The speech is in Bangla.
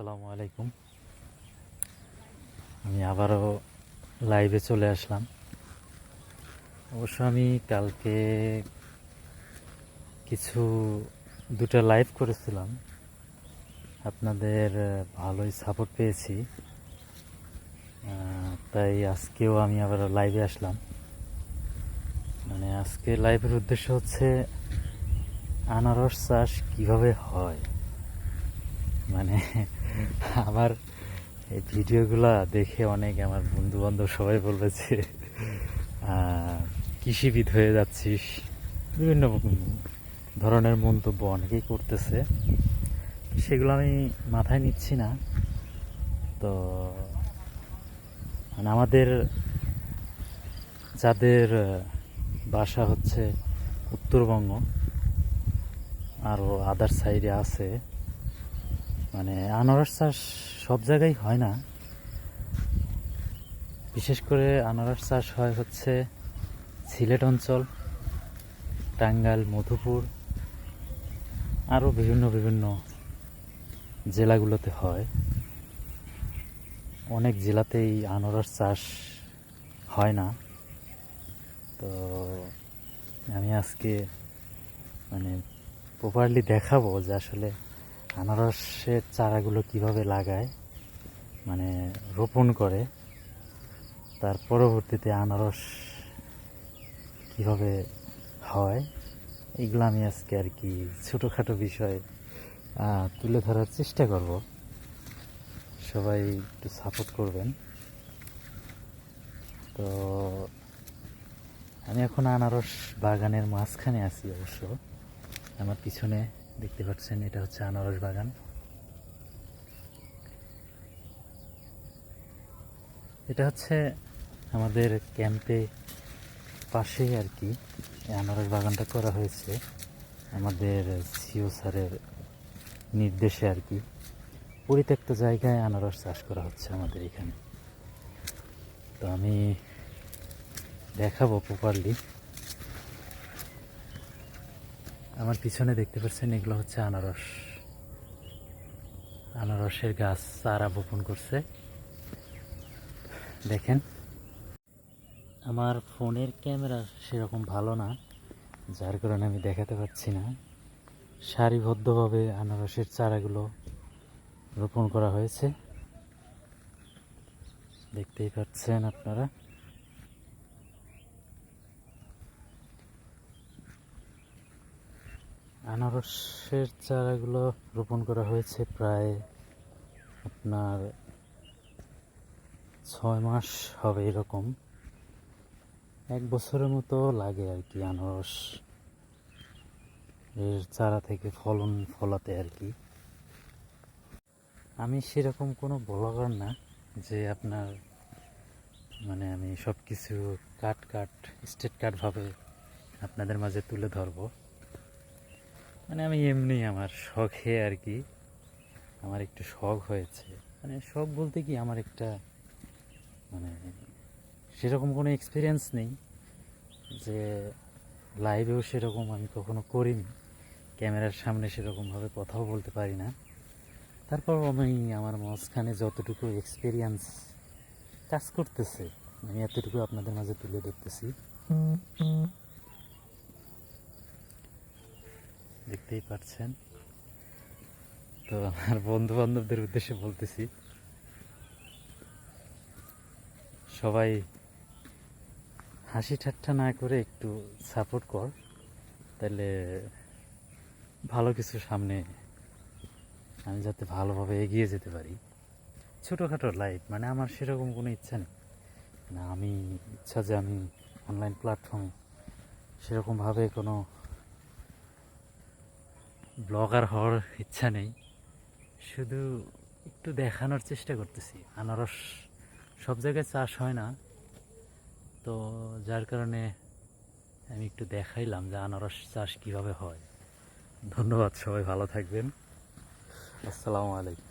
আসসালামু আলাইকুম। আমি আবারও লাইভে চলে আসলাম। অবশ্য আমি কালকে কিছু, দুটো লাইভ করেছিলাম। আপনাদের ভালোই সাপোর্ট পেয়েছি। তাই আজকেও আমি আবার লাইভে আসলাম। মানে আজকে লাইভের উদ্দেশ্য হচ্ছে আনারস চাষ কীভাবে হয়? মানে আমার এই ভিডিওগুলা দেখে অনেক আমার বন্ধু বান্ধব সবাই বলেছে কৃষিবিদ হয়ে যাচ্ছিস। বিভিন্ন ধরনের মন্তব্য অনেকেই করতেছে। সেগুলো আমি মাথায় নিচ্ছি না। তো মানে আমাদের যাদের বাসা হচ্ছে উত্তরবঙ্গ আরও আদার সাইডে আছে মানে আনারস চাষ সব জায়গায় হয় না। বিশেষ করে আনারস চাষ হয় হচ্ছে সিলেট অঞ্চল, টাঙ্গাইল, মধুপুর আরও বিভিন্ন বিভিন্ন জেলাগুলোতে হয়। অনেক জেলাতেই আনারস চাষ হয় না। তো আমি আজকে মানে প্রপারলি দেখাবো যে আসলে আনারসের চারাগুলো কীভাবে লাগায় মানে রোপণ করে, তার পরবর্তীতে আনারস কীভাবে হয়, এগুলো আমি আজকে আর কি ছোটোখাটো বিষয় তুলে ধরার চেষ্টা করব। সবাই একটু সাপোর্ট করবেন। তো আমি এখন আনারস বাগানের মাঝখানে আছি অবশ্য। আমার পিছনে দেখতে পাচ্ছেন, এটা হচ্ছে আনারস বাগান। এটা হচ্ছে আমাদের ক্যাম্পে পাশে আর কি আনারস বাগানটা করা হয়েছে। আমাদের সিও স্যারের নির্দেশে আর কি, পরিত্যক্ত জায়গায় আনারস চাষ করা হচ্ছে আমাদের এখানে। তো আমি দেখাবো প্রপারলি আমার পিছনে দেখতে পাচ্ছেন, এগুলো হচ্ছে আনারস। আনারসের গাছ চারা বপন করছে। দেখেন, আমার ফোনের ক্যামেরা সেরকম ভালো না, যার কারণে আমি দেখাতে পাচ্ছি না। সারিবদ্ধভাবে আনারসের চারাগুলো রোপণ করা হয়েছে। দেখতেই পাচ্ছেন আপনারা। আনারসের চারাগুলো রোপণ করা হয়েছে প্রায় আপনার ছয় মাস হবে এরকম। এক বছরের মতো লাগে আর কি আনারস এর চারা থেকে ফলন ফলাতে আর কি। আমি সেরকম কোনো ব্লগার না যে আপনার মানে আমি সব কিছু কাট কাট স্টেট কাটভাবে আপনাদের মাঝে তুলে ধরবো। মানে আমি এমনি আমার শখে আর কি, আমার একটু শখ হয়েছে। মানে শখ বলতে কি, আমার একটা মানে সেরকম কোনো এক্সপিরিয়েন্স নেই যে লাইভেও সেরকম আমি কখনো করিনি। ক্যামেরার সামনে সেরকমভাবে কথাও বলতে পারি না। তারপর আমি আমার মাঝখানে যতটুকু এক্সপিরিয়েন্স কাজ করতেছে, আমি এতটুকু আপনাদের মাঝে তুলে ধরতেছি। দেখতেই পাচ্ছেন। তো আমার বন্ধু বান্ধবদের উদ্দেশ্যে বলতেছি, সবাই হাসি ঠাট্টা না করে একটু সাপোর্ট কর, তাহলে ভালো কিছু সামনে আমি যাতে ভালোভাবে এগিয়ে যেতে পারি। ছোটোখাটো লাইফ মানে আমার সেরকম কোনো ইচ্ছা নেই। না, আমি ইচ্ছা যে আমি অনলাইন প্ল্যাটফর্মে সেরকমভাবে কোনো ব্লগার হওয়ার ইচ্ছা নেই। শুধু একটু দেখানোর চেষ্টা করতেছি। আনারস সব জায়গায় চাষ হয় না। তো যার কারণে আমি একটু দেখাইলাম যে আনারস চাষ কীভাবে হয়। ধন্যবাদ, সবাই ভালো থাকবেন। আসসালামু আলাইকুম।